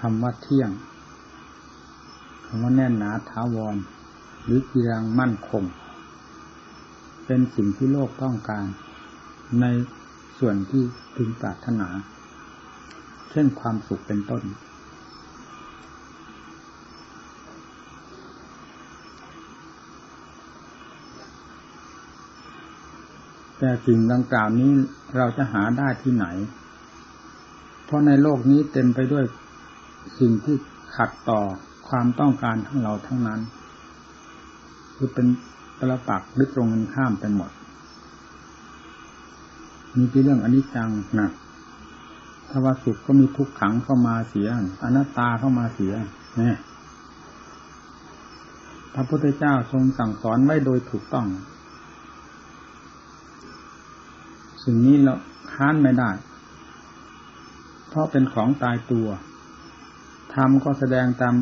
คำว่าเที่ยงคำว่าแน่นหนาถาวร หรือกีรังมั่นคง เป็นสิ่งที่โลกต้องการ ในส่วนที่พึงปรารถนา เช่นความสุขเป็นต้น แต่สิ่งดังกล่าวนี้เราจะหาได้ที่ไหน เพราะในโลกนี้เต็มไปด้วย สิ่งที่ขัดต่อความต้องการของเราทั้งนั้น คือเป็นปรปักหรือตรงกันข้ามเป็นหมดมีที่เรื่องอนิจจังนะถ้าว่าสุขก็มีทุกขังเข้ามาเสียอนัตตาเข้ามาเสียเนี่ยพระพุทธเจ้าทรงสั่งสอนไว้โดยถูกต้อง สิ่งนี้เราค้านไม่ได้ เพราะเป็นของตายตัว ธรรมก็แสดงตาม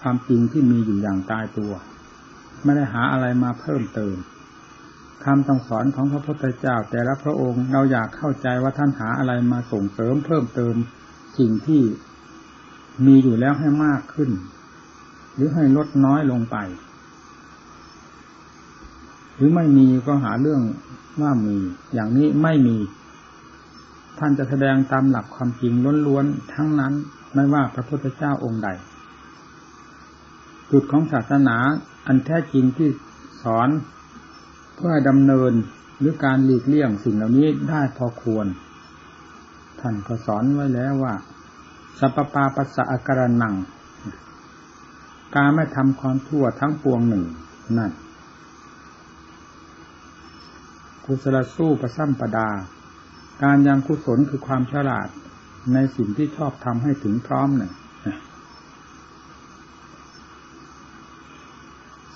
ความจริงที่มีอยู่อย่างตายตัว ไม่ได้หาอะไรมาเพิ่มเติมคำต้งสอนของพระพุทธเจ้า แต่ละพระองค์เราอยากเข้าใจว่าท่านหาอะไรมาส่งเสริมเพิ่มเติมสิ่งที่มีอยู่แล้วให้มากขึ้น หรือให้ลดน้อยลงไป หรือไม่มีก็หาเรื่องว่ามี อย่างนี้ไม่มี ท่านจะแสดงตามหลักความจริงล้วนๆทั้งนั้น ไม่ว่าพระพุทธเจ้าองค์ใด จุดของศาสนาอันแท้จริงที่สอนเพื่อดำเนินหรือการหลีกเลี่ยงสิ่งเหล่านี้ได้พอควร ท่านก็สอนไว้แล้วว่า สัพปาปัสสะอาการนัง การไม่ทำความทั่วทั้งปวงหนึ่งนั่นกุศลสู้ประซ้ำประดา การยังกุศลคือความฉลาด ในสิ่งที่ชอบทำให้ถึงพร้อมหนึ่ง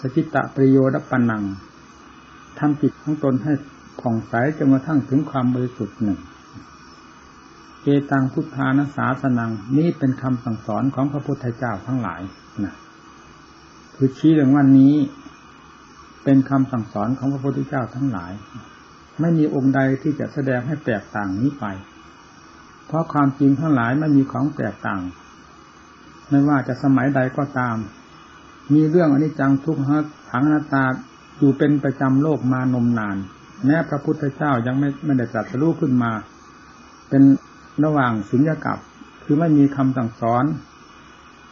สจิตะประโยชน์ปันนังทำจิตของตนให้ผ่องใสจนกระทั่งถึงความบริสุทธิ์หนึ่งเกตังพุทธานาสาสนังนี่เป็นคำสั่งสอนของพระพุทธเจ้าทั้งหลายนะคือชี้เรื่องวันนี้ เป็นคำสั่งสอนของพระพุทธเจ้าทั้งหลาย ไม่มีองค์ใดที่จะแสดงให้แตกต่างนี้ไป เพราะความจริงทั้งหลายไม่มีของแตกต่าง ไม่ว่าจะสมัยใดก็ตาม มีเรื่องอนิจจังทุกข์ขังนาตาอยู่เป็นประจำโลกมานมนาน แม้พระพุทธเจ้ายังไม่ไม่ได้ตรัสรู้ขึ้นมา เป็นระหว่างสุญญากับ คือไม่มีคำสั่งสอน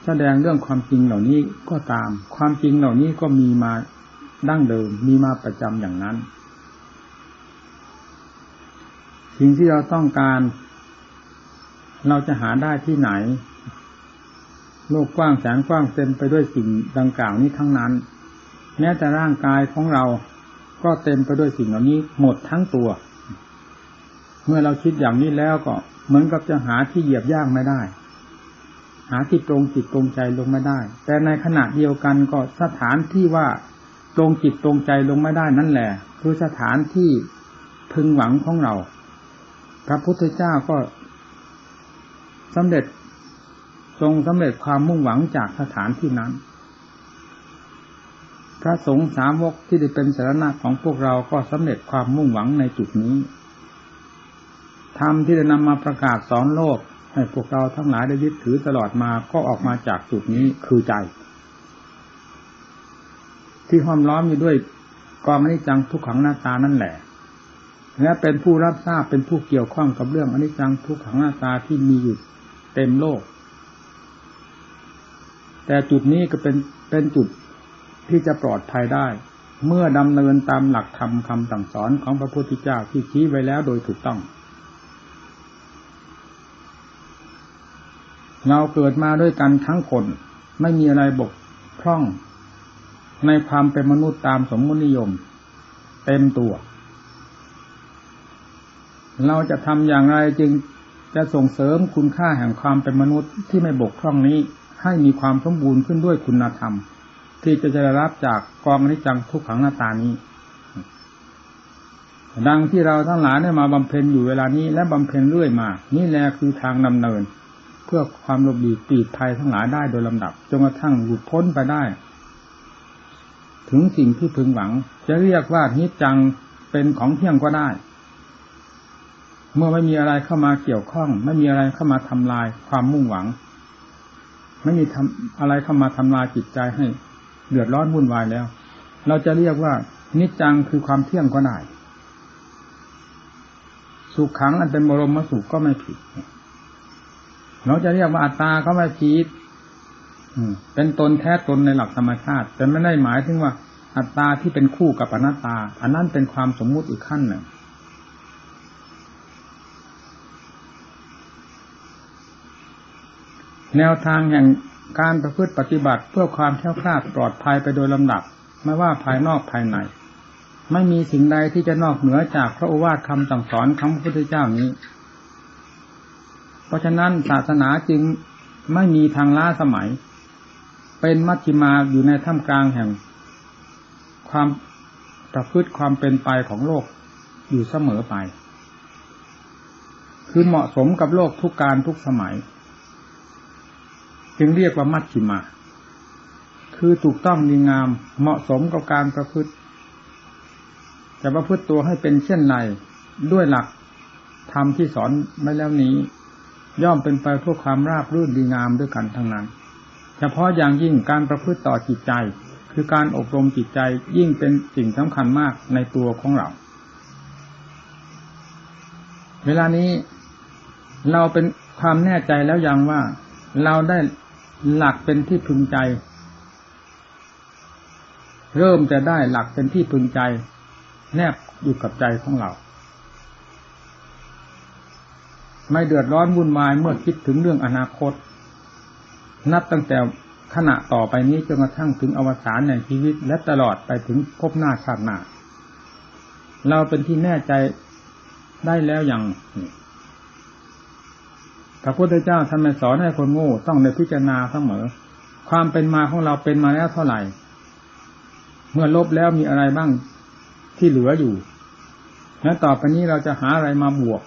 แสดงเรื่องความจริงเหล่านี้ก็ตาม ความจริงเหล่านี้ก็มีมาดั้งเดิมมีมาประจำอย่างนั้น สิ่งที่เราต้องการ เราจะหาได้ที่ไหน โลกกว้างแสนกว้างเต็มไปด้วยสิ่งดังกล่าวนี้ทั้งนั้นแม้แต่ร่างกายของเราก็เต็มไปด้วยสิ่งเหล่านี้หมดทั้งตัว เมื่อเราคิดอย่างนี้แล้วก็เหมือนกับจะหาที่เหยียบย่างไม่ได้ หาที่ตรงจิตตรงใจลงไม่ได้ แต่ในขณะเดียวกันก็สถานที่ว่าตรงจิตตรงใจลงไม่ได้นั่นแหละ คือสถานที่พึงหวังของเรา พระพุทธเจ้าก็ สำเร็จทรงสำเร็จความมุ่งหวังจากสถานที่นั้น พระสงฆ์สามกที่ได้เป็นสารณะของพวกเราก็สำเร็จความมุ่งหวังในจุดนี้ธรรมที่ได้นำมาประกาศสอนโลก ให้พวกเราทั้งหลายได้ยึดถือตลอดมาก็ออกมาจากจุดนี้คือใจ ที่ห้อมล้อมอยู่ด้วยกองอนิจจังทุกขังหน้าตานั่นแหละและเป็นผู้รับทราบเป็นผู้เกี่ยวข้องกับเรื่องอนิจจังทุกขังหน้าตาที่มีอยู่ เต็มโลก แต่จุดนี้ก็เป็นเป็นจุดที่จะปลอดภัยได้ เมื่อดำเนินตามหลักธรรมคำสั่งสอนของพระพุทธเจ้าที่ชี้ไว้แล้วโดยถูกต้อง เราเกิดมาด้วยกันทั้งคน ไม่มีอะไรบกพร่อง ในความเป็นมนุษย์ตามสมมตินิยม เต็มตัว เราจะทำอย่างไรจึง จะส่งเสริมคุณค่าแห่งความเป็นมนุษย์ที่ไม่บกพร่องนี้ให้มีความสมบูรณ์ขึ้นด้วยคุณธรรม ที่จะได้รับจากกองนิจังทุกขังหน้าตานี้ ดังที่เราทั้งหลายได้มาบำเพ็ญอยู่เวลานี้และบำเพ็ญเรื่อยมา นี่แหละคือทางดำเนิน เพื่อความหลบหลีปีดภัยทั้งหลายได้โดยลำดับจนกระทั่งหลุดพ้นไปได้ ถึงสิ่งที่พึงหวัง จะเรียกว่านิจังเป็นของเที่ยงก็ได้ เมื่อไม่มีอะไรเข้ามาเกี่ยวข้อง ไม่มีอะไรเข้ามาทำลายความมุ่งหวัง ไม่มีทำอะไรเข้ามาทำลายจิตใจให้เดือดร้อนวุ่นวายแล้ว เราจะเรียกว่า นิจจังคือความเที่ยงก็ได้สุขขังอันเป็นบรมสุขก็ไม่ผิด เราจะเรียกว่าอัตตาก็ไม่ผิดเป็นตนแท้ตนในหลักธรรมชาติ แต่ไม่ได้หมายถึงว่า อัตตาที่เป็นคู่กับอนัตตา อันนั้นเป็นความสมมุติอีกขั้นหนึ่ง แนวทางแห่งการประพฤติปฏิบัติเพื่อความแข็งแกร่งปลอดภัยไปโดยลำดับ ไม่ว่าภายนอกภายใน ไม่มีสิ่งใดที่จะนอกเหนือจากพระโอวาทคำสั่งสอนของพระพุทธเจ้านี้ เพราะฉะนั้นศาสนาจึงไม่มีทางล้าสมัย เป็นมัชฌิมาอยู่ในท่ามกลางแห่ง ความประพฤติความเป็นไปของโลกอยู่เสมอไป คือเหมาะสมกับโลกทุกการทุกสมัย จึงเรียกว่ามัชชิมา คือถูกต้องดีงามเหมาะสมกับการประพฤติจะประพฤติตัวให้เป็นเช่นไรด้วยหลักธรรมที่สอนไม่แล้วนี้ ย่อมเป็นไปเพื่อความราบรื่นดีงามด้วยกันทั้งนั้น เฉพาะอย่างยิ่งการประพฤติต่อจิตใจ คือการอบรมจิตใจยิ่งเป็นสิ่งสำคัญมากในตัวของเรา เวลานี้เราเป็นความแน่ใจแล้วยังว่า เราได้ หลักเป็นที่พึงใจ เริ่มจะได้หลักเป็นที่พึงใจ แนบอยู่กับใจของเรา ไม่เดือดร้อนวุ่นวายเมื่อคิดถึงเรื่องอนาคต นับตั้งแต่ขณะต่อไปนี้จนกระทั่งถึงอวสานในชีวิต และตลอดไปถึงพบหน้าชาติหน้า เราเป็นที่แน่ใจได้แล้วอย่าง พระพุทธเจ้าท่านไม่สอนให้คนโง่ต้องในพิจารณาเสมอ ความเป็นมาของเราเป็นมาแล้วเท่าไหร่ เมื่อลบแล้วมีอะไรบ้างที่เหลืออยู่ แล้วต่อไปนี้เราจะหาอะไรมาบวก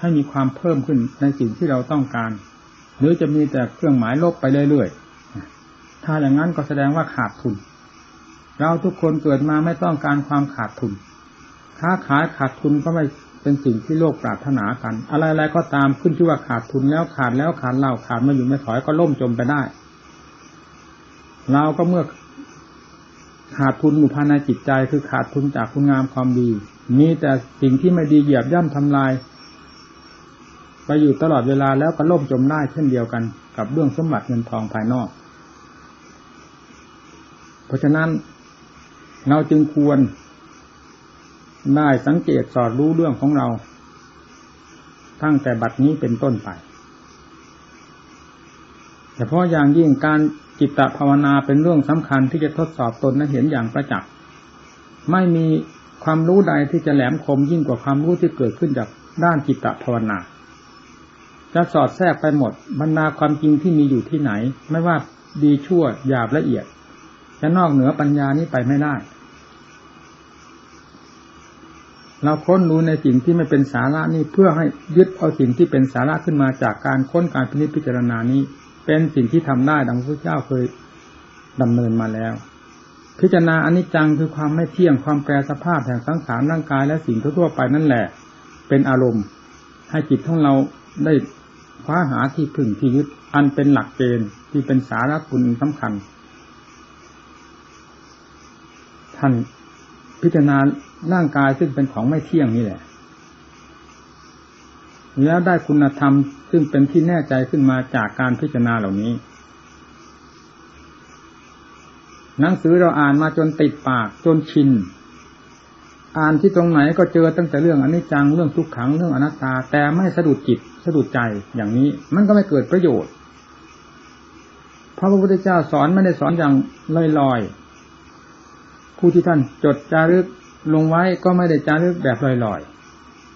ให้มีความเพิ่มขึ้นในสิ่งที่เราต้องการ หรือจะมีแต่เครื่องหมายลบไปเรื่อยๆ ถ้าอย่างนั้นก็แสดงว่าขาดทุน เราทุกคนเกิดมาไม่ต้องการความขาดทุน ค้าขายขาดทุนก็ไม่ เป็นสิ่งที่โลกปรารถนากัน อะไรๆก็ตามขึ้นชื่ว่าขาดทุนแล้วขาดแล้วขาดเล่าขาดมาอยู่ไม่ถอยก็ล่มจมไปได้ เราก็เมื่อขาดทุนอยู่ภายในจิตใจคือขาดทุนจากคุณงามความดี มีแต่สิ่งที่ไม่ดีเหยียบย่ำทำลาย ไปอยู่ตลอดเวลาแล้วก็ล่มจมได้เช่นเดียวกัน กับเรื่องสมบัติเงินทองภายนอก เพราะฉะนั้นเราจึงควร ได้สังเกตสอดรู้เรื่องของเรา ตั้งแต่บัดนี้เป็นต้นไปเฉพาะอย่างยิ่งการจิตตภาวนาเป็นเรื่องสำคัญที่จะทดสอบตนและเห็นอย่างประจักษ์ไม่มีความรู้ใดที่จะแหลมคมยิ่งกว่าความรู้ที่เกิดขึ้นจากด้านจิตตภาวนาจะสอดแทรกไปหมดบรรดาความจริงที่มีอยู่ที่ไหน ไม่ว่าดีชั่วหยาบละเอียด จะนอกเหนือปัญญานี้ไปไม่ได้ เราค้นรู้ในสิ่งที่ไม่เป็นสาระนี่เพื่อให้ยึดเอาสิ่งที่เป็นสาระขึ้นมาจากการค้นการพิจิตพิจารณานี้ เป็นสิ่งที่ทำได้ดังพระเจ้าเคยดำเนินมาแล้ว พิจารณาอนิจจังคือความไม่เที่ยงความแปรสภาพแห่งสังขารร่างกายและสิ่งทั่วไปนั่นแหละ เป็นอารมณ์ ให้จิตของเราได้คว้าหาที่พึ่งที่ยึดอันเป็นหลักเกณฑ์ที่เป็นสาระคุณสำคัญ ท่านพิจารณา ร่างกายซึ่งเป็นของไม่เที่ยงนี่แหละ แล้วได้คุณธรรมซึ่งเป็นที่แน่ใจขึ้นมาจากการพิจารณาเหล่านี้ หนังสือเราอ่านมาจนติดปากจนชิน อ่านที่ตรงไหนก็เจอตั้งแต่เรื่องอนิจจังเรื่องทุกขังเรื่องอนัตตา แต่ไม่สะดุดจิตสะดุดใจอย่างนี้ มันก็ไม่เกิดประโยชน์พระพระพุทธเจ้าสอนไม่ได้สอนอย่างลอยๆผู้ที่ท่านจดจารึก ลงไว้ก็ไม่ได้จารึกแบบลอย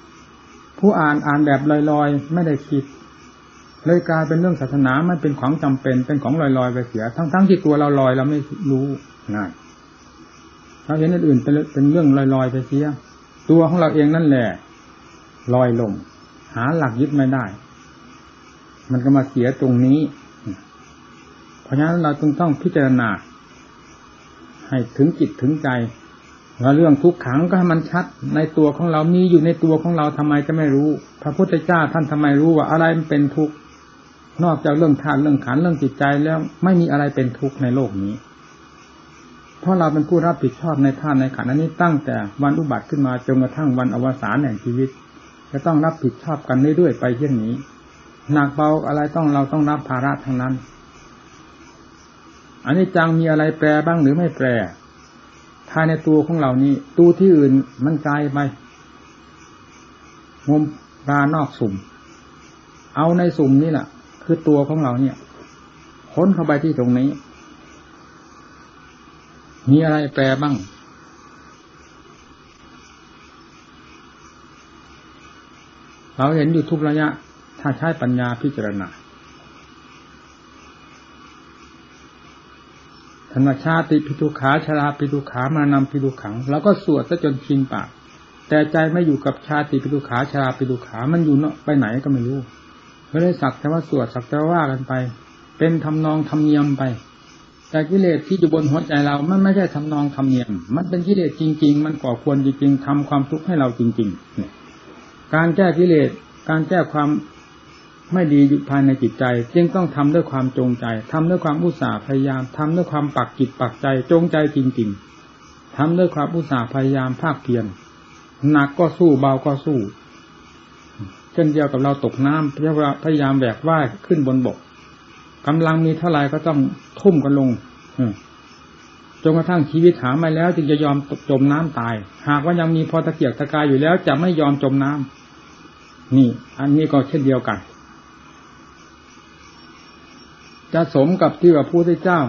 ๆ ผู้อ่านอ่านแบบลอยๆ ไม่ได้คิด เลยกลายเป็นเรื่องศาสนามันเป็นของจำเป็นเป็นของลอยๆไปเสีย ทั้งๆที่ตัวเราลอยเราไม่รู้ง่ายเราเห็นอื่นเป็นเป็นเรื่องลอยๆไปเสีย ตัวของเราเองนั่นแหละลอยลงหาหลักยึดไม่ได้ มันก็มาเสียตรงนี้ เพราะฉะนั้นเราจึงต้องพิจารณาให้ถึงจิตถึงใจ ว่าเรื่องทุกขังก็ให้มันชัด ในตัวของเรามีอยู่ในตัวของเราทำไมจะไม่รู้ พระพุทธเจ้าท่านทำไมรู้ว่าอะไรมันเป็นทุกข์นอกจากเรื่องทานเรื่องขันเรื่องจิตใจแล้วไม่มีอะไรเป็นทุกข์ในโลกนี้ เพราะเราเป็นผู้รับผิดชอบในท่านในขันอันนี้ตั้งแต่วันอุบัติขึ้นมาจนกระทั่งวันอวสานแห่งชีวิต จะต้องรับผิดชอบกันเรื่อยๆไปเช่นนี้หนักเบาอะไรต้องเราต้องรับภาระทั้งนั้นอันนี้จังมีอะไรแปรบ้างหรือไม่แปร ภายในตัวของเรานี้ตัวที่อื่นมันไกลไปงมรานอกสุ่ม เอาในสุ่มนี่แหละคือตัวของเราเนี่ยค้นเข้าไปที่ตรงนี้ มีอะไรแปรบ้าง เราเห็นอยู่ทุกระยะ ถ้าใช้ปัญญาพิจารณา ธรรมชาติปิทุขาชราปิทุขามานำปิทุขัง แล้วก็สวดซะจนชินปากแต่ใจไม่อยู่กับชาติปิทุขาชราปิทุขามันอยู่เนาะไปไหนก็ไม่รู้ไม่ได้สักแต่ว่าสวดสักแต่ว่ากันไป เป็นทำนองทำเนียมไป แต่กิเลสที่อยู่บนหัวใจเรา มันไม่ใช่ทำนองทำเนียม มันเป็นกิเลสจริง ๆ มันก่อควรจริงๆทำความทุกข์ให้เราจริงๆการแก้กิเลสการแก้ความ ไม่ดีอยู่ภายในจิตใจ จึงต้องทำด้วยความจงใจทำด้วยความอุตสาห์พยายามทำด้วยความปักจิตปักใจจงใจจริง ๆทำด้วยความอุตสาห์พยายามภาคเพียรหนักก็สู้เบาก็สู้ เช่นเดียวกับเราตกน้ำพยายามแบกว่ายขึ้นบนบกกำลังมีเท่าไรก็ต้องทุ่มกันลงจนกระทั่งชีวิตหาไม่แล้ว จึงจะยอมจมน้ำตาย หากว่ายังมีพอตะเกียกตะกายอยู่แล้ว จะไม่ยอมจมน้ำนี่ อันนี้ก็เช่นเดียวกัน จะสมกับที่ว่าพระพุทธเจ้า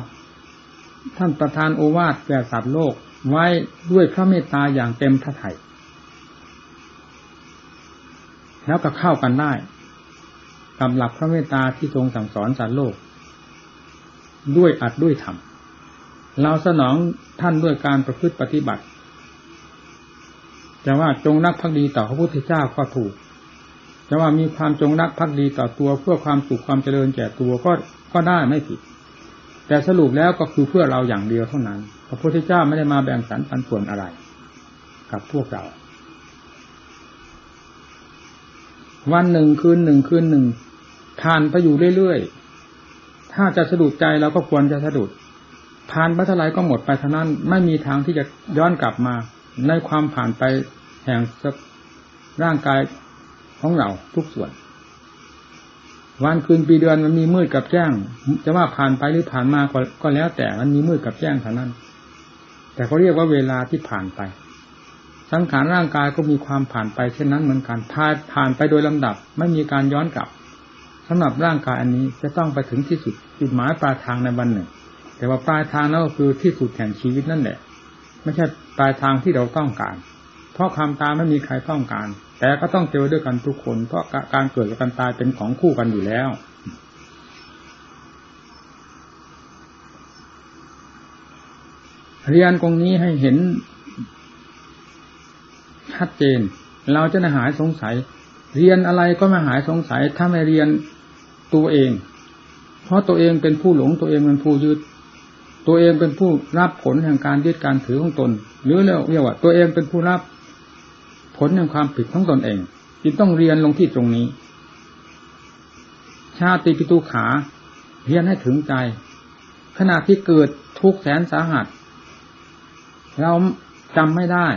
ท่านประทานโอวาทแก่สัตว์โลกไว้ด้วยพระเมตตาอย่างเต็มพระทัยแล้วก็เข้ากันได้กำหลับพระเมตตาที่ทรงสั่งสอนสัตว์โลก ด้วยอัดด้วยธรรมเราสนองท่านด้วยการประพฤติปฏิบัติจะว่าจงรักภักดีต่อพระพุทธเจ้าก็ถูกจะว่ามีความจงรักภักดีต่อตัวเพื่อความสุขความเจริญแก่ตัวก็ ก็ได้ไม่ผิด แต่สรุปแล้วก็คือเพื่อเราอย่างเดียวเท่านั้น พระพุทธเจ้าไม่ได้มาแบ่งสรรปันส่วนอะไร กับพวกเรา วันหนึ่งคืนหนึ่งคืนหนึ่งผ่านไปอยู่เรื่อยๆ ถ้าจะสะดุดใจเราก็ควรจะสะดุดผ่านไปเท่าไรก็หมดไปเท่านั้น ไม่มีทางที่จะย้อนกลับมาในความผ่านไปแห่งร่างกายของเราทุกส่วน วันคืนปีเดือนมันมีมืดกับแจ้ง จะว่าผ่านไปหรือผ่านมาก็แล้ว แต่มันมีมืดกับแจ้งเท่านั้น แต่เขาเรียกว่าเวลาที่ผ่านไป สังขารร่างกายก็มีความผ่านไปเช่นนั้นเหมือนกันผ่านผ่านไปโดยลำดับ ไม่มีการย้อนกลับสำหรับร่างกายอันนี้จะต้องไปถึงที่สุดจุดหมายปลายทางในวันหนึ่ง แต่ว่าปลายทางนั่นก็คือที่สุดแห่งชีวิตนั่นแหละ ไม่ใช่ปลายทางที่เราต้องการ เพราะความตายไม่มีใครต้องการ แต่ก็ต้องเจอด้วยกันทุกคน เพราะการเกิดกับการตายเป็นของคู่กันอยู่แล้ว เรียนตรงนี้ให้เห็นชัดเจน เราจะหายสงสัย เรียนอะไรก็ไม่หายสงสัย ถ้าไม่เรียนตัวเอง เพราะตัวเองเป็นผู้หลงตัวเองเป็นผู้ยึดตัวเองเป็นผู้รับผลแห่งการยึดการถือของตน หรือเรียกว่าตัวเองเป็นผู้รับ ลแห่งความผิดของตนเองจึงต้องเรียนลงที่ตรงนี้ ชาติปิตุขาเรียนให้ถึงใจ ขณะที่เกิดทุกแสนสาหัส เราจำไม่ได้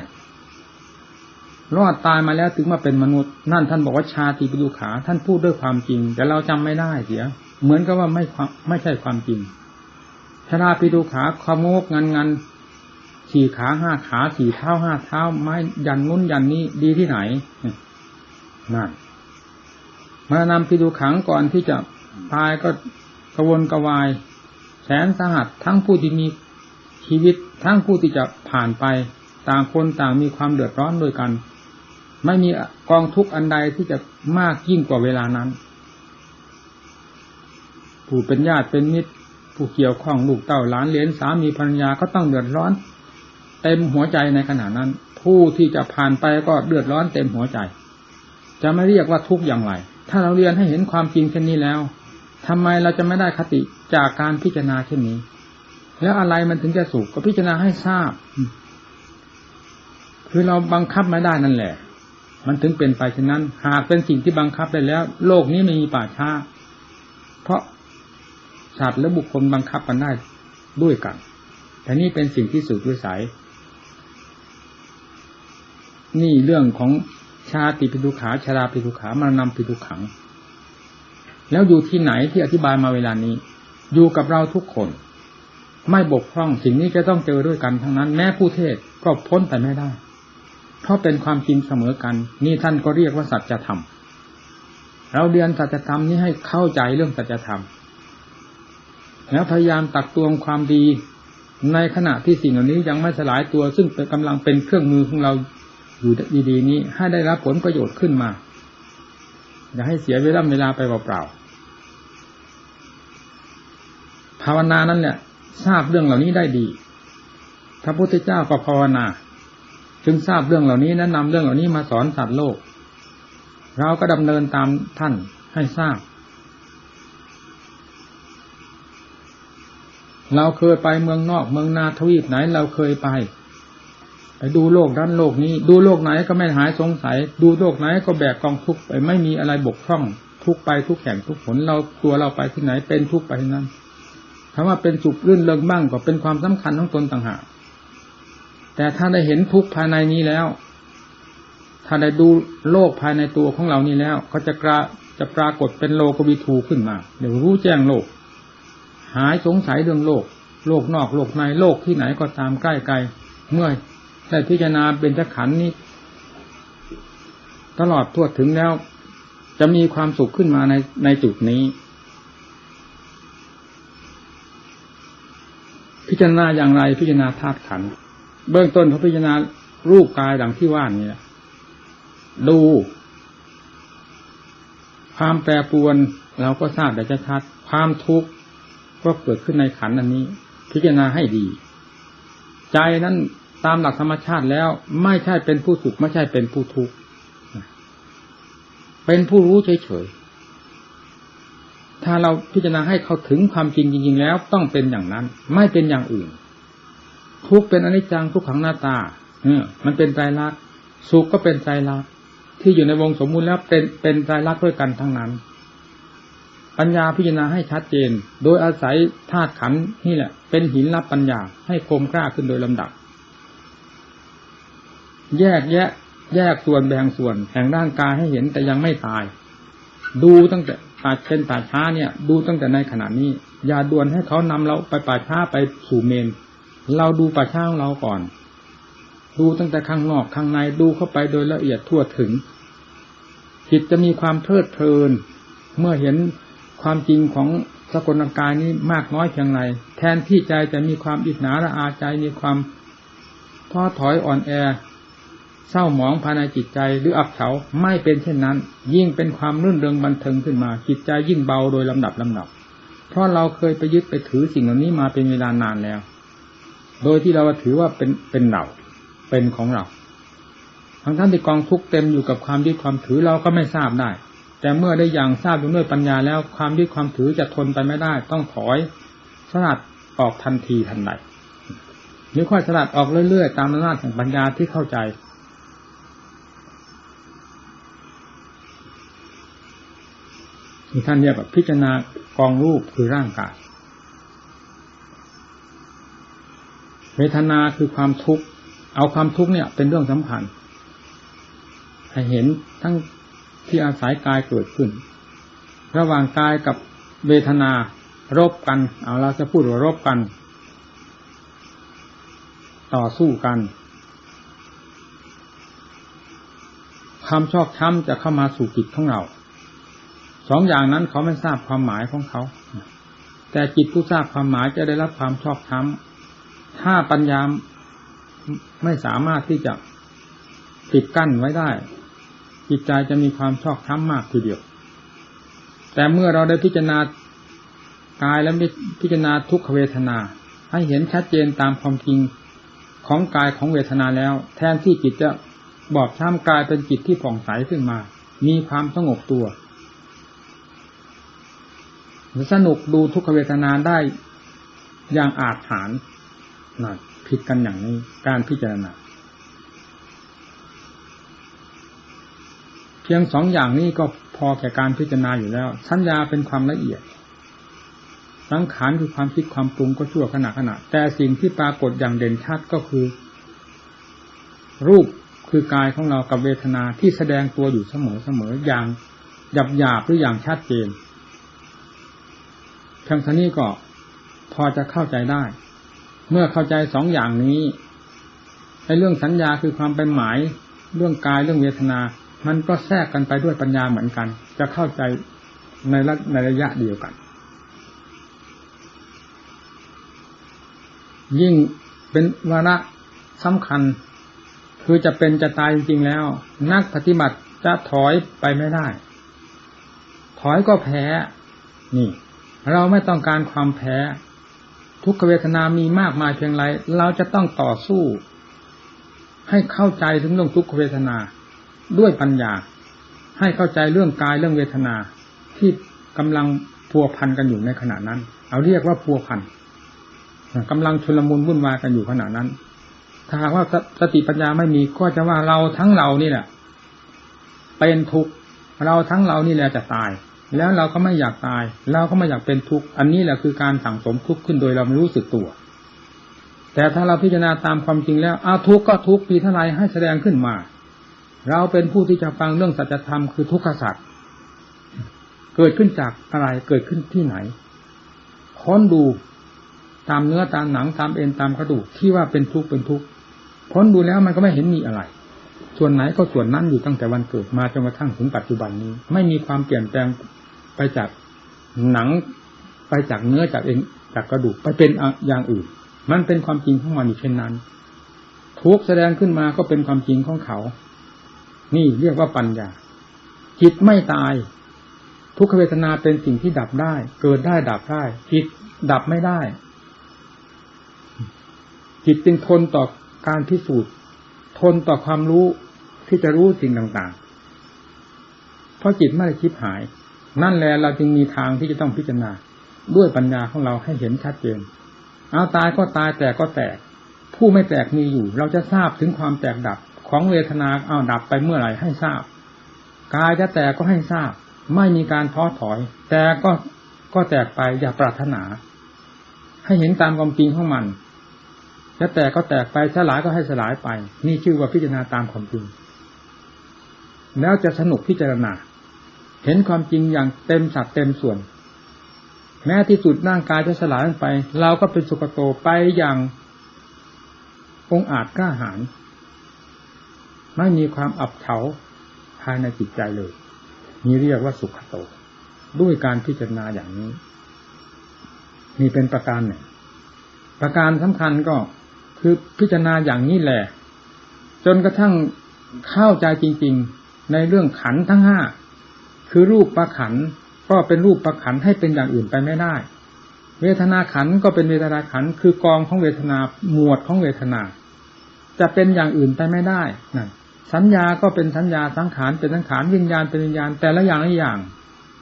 รอดตายมาแล้วถึงมาเป็นมนุษย์ นั่นท่านบอกว่าชาติปิตุขา ท่านพูดด้วยความจริง แต่เราจำไม่ได้เสีย เหมือนกับว่าไม่ไม่ใช่ความจริงชาติปิตุขาความโงกงันงัน สี่ขาห้าขาสี่เท้าห้าเท้าไม้ยันงุ้นยันนี้ดีที่ไหนนั่นมานำพิดูขังก่อนที่จะตายก็กระวนกระวาย แสนสหัสทั้งผู้ที่มีชีวิตทั้งผู้ที่จะผ่านไปต่างคนต่างมีความเดือดร้อนด้วยกัน ไม่มีกองทุกข์อันใดที่จะมากยิ่งกว่าเวลานั้น ผู้เป็นญาติเป็นมิตรผู้เกี่ยวข้องลูกเต้าหลานเลนสามีภรรยาก็ต้องเดือดร้อน เต็มหัวใจในขณะนั้น ผู้ที่จะผ่านไปก็เดือดร้อนเต็มหัวใจ จะไม่เรียกว่าทุกข์อย่างไร ถ้าเราเรียนให้เห็นความจริงเช่นนี้แล้วทำไมเราจะไม่ได้คติจากการพิจารณาเช่นนี้ แล้วอะไรมันถึงจะสุขก็พิจารณาให้ทราบ คือเราบังคับไม่ได้นั่นแหละ มันถึงเป็นไปเช่นนั้น หากเป็นสิ่งที่บังคับได้แล้ว โลกนี้ไม่มีป่าช้า เพราะสัตว์และบุคคลบังคับกันได้ด้วยกันแต่นี่เป็นสิ่งที่สุดวิสัย นี่เรื่องของชาติปิทุขาชาราปิทุขามานำปิทุขัง แล้วอยู่ที่ไหนที่อธิบายมาเวลานี้ อยู่กับเราทุกคน ไม่บกพร่องสิ่งนี้จะต้องเจอด้วยกันทั้งนั้น แม้ผู้เทศก็พ้นไปไม่ได้ เพราะเป็นความจริงเสมอกัน นี่ท่านก็เรียกว่าสัจธรรมเราเรียนสัจธรรมนี้ให้เข้าใจเรื่องสัจธรรมแล้วพยายามตักตวงความดีในขณะที่สิ่งเหล่านี้ยังไม่สลายตัว ซึ่งเป็นกำลังเป็นเครื่องมือของเรา อยู่ดีๆนี้ให้ได้รับผลประโยชน์ขึ้นมา อย่าให้เสียเวลาเวลาไปเปล่าๆภาวนานั้นเนี่ยทราบเรื่องเหล่านี้ได้ดีพระพุทธเจ้าก็ภาวนา จึงทราบเรื่องเหล่านี้แนะนำเรื่องเหล่านี้มาสอนสัตว์โลก เราก็ดำเนินตามท่านให้ทราบ เราเคยไปเมืองนอกเมืองนาทวีปไหนเราเคยไป ไปดูโลกด้านโลกนี้ ดูโลกไหนก็ไม่หายสงสัย ดูโลกไหนก็แบกกองทุกไปไม่มีอะไรบกพร่อง ทุกไปทุกแห่งทุกผลเราตัวเราไปที่ไหนเป็นทุกไปนั้นคำว่าเป็นสุขรื่นเริงบ้างก็เป็นความสำคัญของตนต่างหากแต่ถ้าได้เห็นทุกภายในนี้แล้ว ถ้าได้ดูโลกภายในตัวของเรานี่แล้ว ก็จะกระจะปรากฏเป็นโลกวิทูขึ้นมา เดี๋ยวรู้แจ้งโลก หายสงสัยเรื่องโลก โลกนอกโลกในโลกที่ไหนก็ตามใกล้ไกลเมื่อ ได้พิจารณาเป็นจขันนี้ ตลอดทั่วถึงแล้ว จะมีความสุขขึ้นมาในในจุดนี้ พิจารณาอย่างไรพิจารณาธาตุขัน เบื้องต้นเขาพิจารณารูปกายดังที่ว่านี่แหละดู ความแปรปรวนเราก็ทราบแต่จะชัดความทุกข์ก็เกิดขึ้นในขันอันนี้ พิจารณาให้ดี ใจนั้น ตามหลักธรรมชาติแล้ว ไม่ใช่เป็นผู้สุขไม่ใช่เป็นผู้ทุกข์เป็นผู้รู้เฉยๆถ้าเราพิจารณาให้เขาถึงความจริงจริง ๆ แล้ว ต้องเป็นอย่างนั้น ไม่เป็นอย่างอื่น ทุกเป็นอนิจจังทุกขังหน้าตาเออมันเป็นใจรักสุขก็เป็นใจรักที่อยู่ในวงสมมุติแล้วเป็นเป็นรายลักษณ์ด้วยกันทั้งนั้นปัญญาพิจารณาให้ชัดเจน โดยอาศัยธาตุขันนี่แหละ เป็นหินรับปัญญาให้คมกล้าขึ้นโดยลำดับ แยกแยะ แยกส่วนแบ่งส่วน แห่งร่างกายให้เห็นแต่ยังไม่ตาย ดูตั้งแต่ป่าเช่นป่าช้าเนี่ย ดูตั้งแต่ในขณะนี้ อย่าด่วนให้เขานำเราไปป่าช้าไปสู่เมน เราดูป่าช้าของเราก่อน ดูตั้งแต่ข้างนอกข้างในดูเข้าไปโดยละเอียดทั่วถึงจิตจะมีความเพลิดเพลิน เมื่อเห็นความจริงของสกลกายนี้มากน้อยเพียงไรแทนที่ใจจะมีความอิจฉาระอาใจมีความท้อถอยอ่อนแอ เศร้าหมองภายในจิตใจหรืออับเฉาไม่เป็นเช่นนั้น ยิ่งเป็นความรื่นเริงบันเทิงขึ้นมา จิตใจยิ่งเบาโดยลำดับลำดับ เพราะเราเคยไปยึดไปถือสิ่งเหล่านี้มาเป็นเวลานานแล้ว โดยที่เราถือว่าเป็นเป็นเราเป็นของเราทั้งท่านที่กองทุกเต็มอยู่กับความยึดความถือเราก็ไม่ทราบได้ แต่เมื่อได้อย่างทราบด้วยปัญญาแล้วความยึดความถือจะทนไปไม่ได้ ต้องถอยสลัดออกทันทีทันใดหรือค่อยสลัดออกเรื่อยๆ ตามอำนาจแห่งปัญญาที่เข้าใจ ท่านเรียกว่าพิจารณากองรูปคือร่างกายเวทนาคือความทุกข์เอาความทุกข์เนี่ย เป็นเรื่องสำคัญให้เห็นทั้งที่อาศัยกายเกิดขึ้น ระหว่างกายกับเวทนารบกัน เอาเราจะพูดว่ารบกัน ต่อสู้กันความชอบช้ำจะเข้ามาสู่จิตของเรา สองอย่างนั้นเขาไม่ทราบความหมายของเขา แต่จิตผู้ทราบความหมายจะได้รับความชอบช้ำถ้าปัญญาไม่สามารถที่จะปิดกั้นไว้ได้ จิตใจจะมีความชอกช้ำมากทีเดียว แต่เมื่อเราได้พิจารณากายและพิจารณาทุกขเวทนา ให้เห็นชัดเจนตามความจริงของกายของเวทนาแล้ว แทนที่จิตจะบอบช้ำกายเป็นจิตที่ผ่องใสขึ้นมา มีความสงบตัว สนุกดูทุกขเวทนาได้อย่างอาจฐานนะผิดกันอย่างนี้การพิจารณาเพียงสองอย่างนี้ก็พอแก่การพิจารณาอยู่แล้วสัญญาเป็นความละเอียด สังขารคือความคิดความปรุงก็ชั่วขณะขณะ แต่สิ่งที่ปรากฏอย่างเด่นชัดก็คือ รูปคือกายของเรากับเวทนาที่แสดงตัวอยู่เสมอเสมออย่างหยาบหยาบหรืออย่างชัดเจน เพียงเท่านี้ก็พอจะเข้าใจได้ เมื่อเข้าใจสองอย่างนี้ในเรื่องสัญญาคือความเป็นหมาย เรื่องกายเรื่องเวทนา มันก็แทรกกันไปด้วยปัญญาเหมือนกัน จะเข้าใจในระในระยะเดียวกัน ยิ่งเป็นวาระสำคัญ คือจะเป็นจะตายจริงๆแล้ว นักปฏิบัติจะถอยไปไม่ได้ ถอยก็แพ้ นี่ เราไม่ต้องการความแพ้ ทุกขเวทนามีมากมายเพียงไร เราจะต้องต่อสู้ ให้เข้าใจถึงเรื่องทุกขเวทนาด้วยปัญญา ให้เข้าใจเรื่องกายเรื่องเวทนาที่กำลังพัวพันกันอยู่ในขณะนั้น เอาเรียกว่าพัวพันกำลังชุลมุนวุ่นวายกันอยู่ขณะนั้น ถ้าหากว่าสติปัญญาไม่มีก็จะว่าเราทั้งเรานี่แหละเป็นทุกข์เราทั้งเรานี่แหละจะตาย แล้วเราก็ไม่อยากตาย เราก็ไม่อยากเป็นทุกข์ อันนี้แหละคือการสั่งสมทุกข์ขึ้นโดยเราไม่รู้สึกตัว แต่ถ้าเราพิจารณาตามความจริงแล้วอาทุกข์ก็ทุกข์ปีเท่าไรให้แสดงขึ้นมา เราเป็นผู้ที่จะฟังเรื่องสัจธรรมคือทุกขสัจเกิดขึ้นจากอะไรเกิดขึ้นที่ไหน ค้นดูตามเนื้อตามหนังตามเอ็นตามกระดูกที่ว่าเป็นทุกข์เป็นทุกข์ค้นดูแล้วมันก็ไม่เห็นมีอะไร ส่วนไหนก็ส่วนนั้นอยู่ตั้งแต่วันเกิดมาจนกระทั่งถึงปัจจุบันนี้ ไม่มีความเปลี่ยนแปลง ไปจากหนังไปจากเนื้อจากเอ็นจากกระดูกไปเป็นอย่างอื่น มันเป็นความจริงของมันอยู่เช่นนั้น ทุกแสดงขึ้นมาก็เป็นความจริงของเขา นี่เรียกว่าปัญญา จิตไม่ตาย ทุกขเวทนาเป็นสิ่งที่ดับได้ เกิดได้ดับได้ จิตดับไม่ได้ จิตจึงทนต่อการพิสูจน์ ทนต่อความรู้ที่จะรู้สิ่งต่างๆ เพราะจิตไม่ได้คิดหาย นั่นแหละเราจึงมีทางที่จะต้องพิจารณา ด้วยปัญญาของเราให้เห็นชัดเจน เอาตายก็ตายแต่ก็แตก ผู้ไม่แตกมีอยู่ เราจะทราบถึงความแตกดับของเวทนาเอาดับไปเมื่อไหร่ให้ทราบ กายจะแตกก็ให้ทราบ ไม่มีการท้อถอย แต่ก็ก็แตกไปอย่าปรารถนา ให้เห็นตามความจริงของมันจะแตกก็แตกไปสลายก็ให้สลายไป นี่ชื่อว่าพิจารณาตามความจริงแล้วจะสนุกพิจารณา เห็นความจริงอย่างเต็มสัดเต็มส่วน แม้ที่สุดร่างกายจะสลายไป เราก็เป็นสุขโตไปอย่างองอาจกล้าหาญไม่มีความอับเฉาภายในจิตใจเลยนี่เรียกว่าสุขโต ด้วยการพิจารณาอย่างนี้ มีเป็นประการหนึ่งประการสำคัญก็คือพิจารณาอย่างนี้แหละ จนกระทั่งเข้าใจจริง ๆ ในเรื่องขันทั้งห้า คือรูปประขันก็เป็นรูปประขันให้เป็นอย่างอื่นไปไม่ได้ เวทนาขันก็เป็นเวทนาขันคือกองของเวทนาหมวดของเวทนา จะเป็นอย่างอื่นไปไม่ได้นั่นสัญญาก็เป็นสัญญาสังขารเป็นสังขารวิญญาณเป็นวิญญาณแต่ละอย่างละอย่าง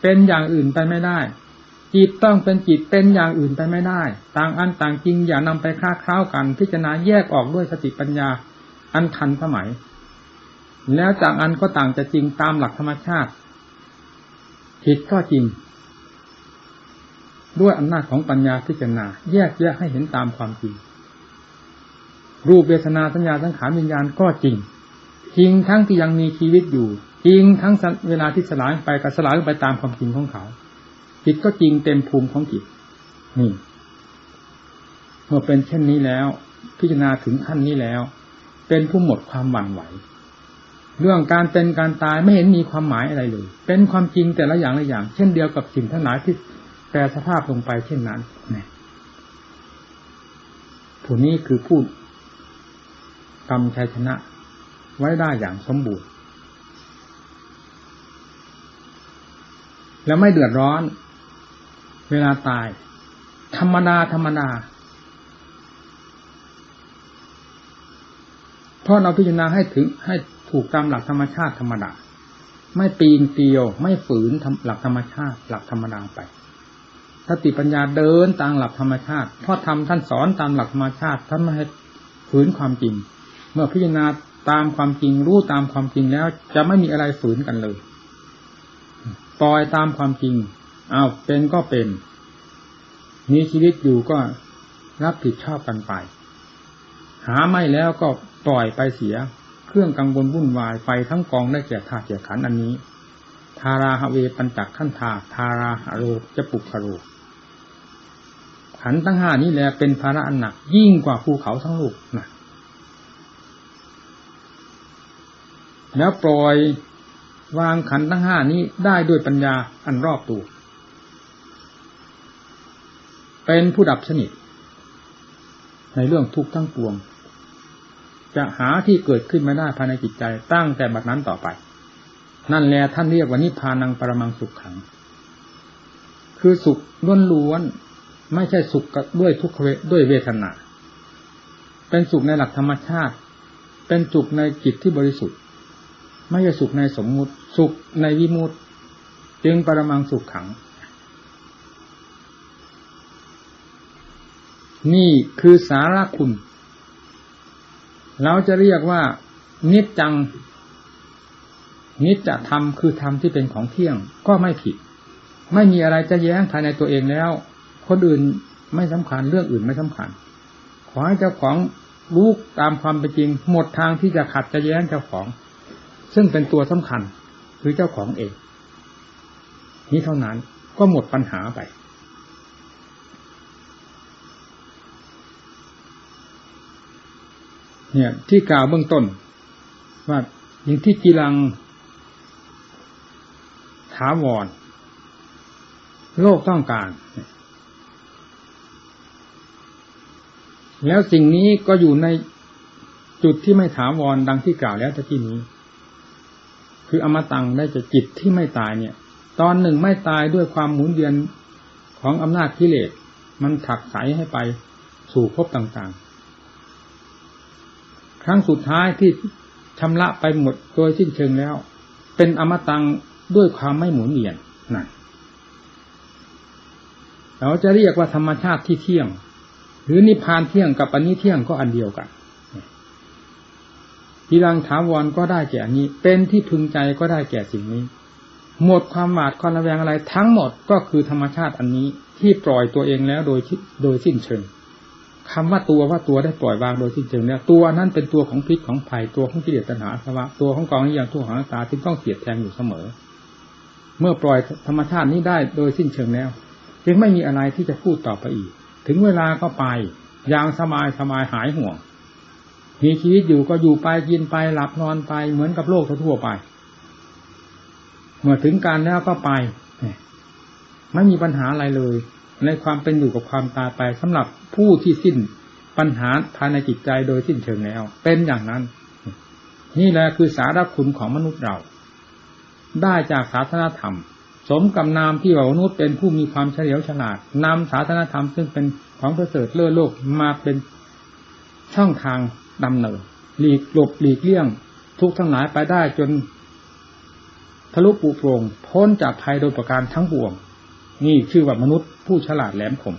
เป็นอย่างอื่นไปไม่ได้จิตต้องเป็นจิตเป็นอย่างอื่นไปไม่ได้ ต่างอันต่างจริงอย่านำไปค้าคล้ากัน พิจารณาแยกออกด้วยสติปัญญา อันทันสมัย แล้วต่างอันก็ต่างจะจริงตามหลักธรรมชาติ ผิดก็จริง ด้วยอำนาจของปัญญาพิจารณา แยกแยกให้เห็นตามความจริง รูปเวทนาสัญญาสังขารวิญญาณก็จริง จริงทั้งที่ยังมีชีวิตอยู่ จริงทั้งเวลาที่สลายไปก็สลายไปตามความจริงของเขาจิตก็จริงเต็มภูมิของจิตนี่เมื่อเป็นเช่นนี้แล้ว พิจารณาถึงขั้นนี้แล้ว เป็นผู้หมดความหวั่นไหว เรื่องการเป็นการตายไม่เห็นมีความหมายอะไรเลย เป็นความจริงแต่ละอย่างละอย่าง เช่นเดียวกับสิ่งทั้งหลายที่แปรสภาพลงไปเช่นนั้นนี่ผู้นี้คือผู้กรรมชัยชนะ ไว้ได้อย่างสมบูรณ์ แล้วไม่เดือดร้อน เวลาตาย ธรรมดาธรรมดาเพราะเราพิจารณาให้ถึงให้ ถูกตามหลักธรรมชาติธรรมดา ไม่ปีนเตียว ไม่ฝืนหลักธรรมชาติ หลักธรรมดาไปสติปัญญาเดินตามหลักธรรมชาติเพราะทำท่านสอนตามหลักธรรมชาติท่านไม่ให้ฝืนความจริง เมื่อพิจารณาตามความจริงรู้ตามความจริงแล้ว จะไม่มีอะไรฝืนกันเลยปล่อยตามความจริงอ้าวเป็นก็เป็นมีชีวิตอยู่ก็รับผิดชอบกันไป หาไม่แล้วก็ปล่อยไปเสีย เครื่องกังวลวุ่นวายไปทั้งกองได้แก่ธาตุแก่ขันอันนี้ ทาราฮเวปัญจักขันธาทาราหโรจะปุกขโรขันทั้งห้านี้แหละเป็นภาระอันหนัก ยิ่งกว่าภูเขาทั้งลูกนะแล้วปล่อยวางขันทั้งห้านี้ได้ด้วยปัญญาอันรอบตัว เป็นผู้ดับสนิทในเรื่องทุกข์ทั้งปวง จะหาที่เกิดขึ้นไม่ได้ภายในจิตใจตั้งแต่บัดนั้นต่อไป นั่นแหละท่านเรียกว่านิพพานังปรมังสุขขัง คือสุขล้วนล้วนไม่ใช่สุขด้วยทุกขเวด้วยเวทนา เป็นสุขในหลักธรรมชาติ เป็นสุขในจิตที่บริสุทธิ์ ไม่ใช่สุขในสมมุติ สุขในวิมุตติจึงปรมังสุขขัง นี่คือสาระคุณ เราจะเรียกว่า นิจจัง นิจจะธรรมคือธรรมที่เป็นของเที่ยงก็ไม่ผิด ไม่มีอะไรจะแย้งภายในตัวเองแล้ว คนอื่นไม่สำคัญเรื่องอื่นไม่สำคัญ ขอให้เจ้าของรู้ตามความเป็นจริง หมดทางที่จะขัดจะแย้งเจ้าของ ซึ่งเป็นตัวสำคัญคือเจ้าของเอง นี้เท่านั้นก็หมดปัญหาไป เนี่ย ที่กล่าวเบื้องต้น ว่าอย่างที่กีรังถาวร โลกต้องการ แล้วสิ่งนี้ก็อยู่ในจุดที่ไม่ถาวรดังที่กล่าวแล้วตะกี้นี้ คืออมตังได้จะจิตที่ไม่ตายเนี่ย ตอนหนึ่งไม่ตายด้วยความหมุนเวียนของอำนาจกิเลสมันถักใสให้ไปสู่ภพต่าง ครั้งสุดท้ายที่ชำระไปหมดโดยสิ้นเชิงแล้ว เป็นอมตังด้วยความไม่หมุนเวียนนั่นเราจะเรียกว่าธรรมชาติที่เที่ยง หรือนิพพานเที่ยงกับอันนี้เที่ยงก็อันเดียวกันทีรังถาวรก็ได้แก่อันนี้ เป็นที่พึงใจก็ได้แก่สิ่งนี้ หมดความหวาดความระแวงอะไรทั้งหมดก็คือธรรมชาติอันนี้ที่ปล่อยตัวเองแล้วโดยโดยสิ้นเชิง คำว่าตัวว่าตัวได้ปล่อยวางโดยสิ้นเชิงแล้วตัวนั้นเป็นตัวของพิษของภัยตัวของกิเลสตัณหาสวะตัวของกองนี้อย่างทุกขังตาที่ต้องเสียดแทงอยู่เสมอ เมื่อปล่อยธรรมชาตินี้ได้โดยสิ้นเชิงแล้ว จึงไม่มีอะไรที่จะพูดต่อไปอีก ถึงเวลาก็ไปอย่างสบายสบายหายห่วงมีชีวิตอยู่ก็อยู่ไปกินไปหลับนอนไปเหมือนกับโลกทั่วไป เมื่อถึงการแล้วก็ไป ไม่มีปัญหาอะไรเลย ในความเป็นอยู่กับความตายไปสำหรับผู้ที่สิ้นปัญหาภายในจิตใจโดยสิ้นเชิงแล้ว เป็นอย่างนั้น นี่แหละคือสาระคุณของมนุษย์เรา ได้จากศาสนาธรรม สมกับนามที่ว่ามนุษย์เป็นผู้มีความเฉลียวฉลาดนำศาสนธรรมซึ่งเป็นของประเสริฐเลื่อโลกมาเป็นช่องทางดำเนินหลีกหลบหลีกเลี่ยง ทุกทั้งหลายไปได้จนทะลุปูโปร่งพ้นจากภัยโดยประการทั้งปวง นี่ชื่อว่ามนุษย์ผู้ฉลาดแหลมคม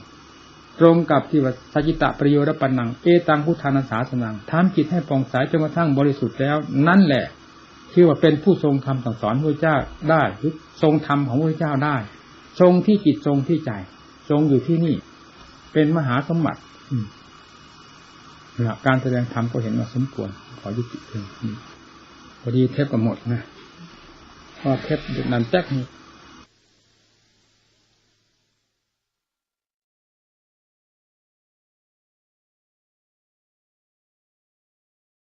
ตรงกับที่ว่าสัจิตะประโยชน์ปัญังเอตังพุทธานาสาสนังทำจิตให้ปองสายจนกระทั่งบริสุทธิ์แล้ว นั่นแหละชื่อว่าเป็นผู้ทรงธรรมสั่งสอนพระเจ้าได้หรือทรงธรรมของพระเจ้าได้ ทรงที่จิตทรงที่ใจ ทรงอยู่ที่นี่ เป็นมหาสมบัติหลักการแสดงธรรมก็เห็นว่าสมควรขอยุติเพียงนี้พอดีเทปก็หมดนะพอเทปดันแจ๊กนี่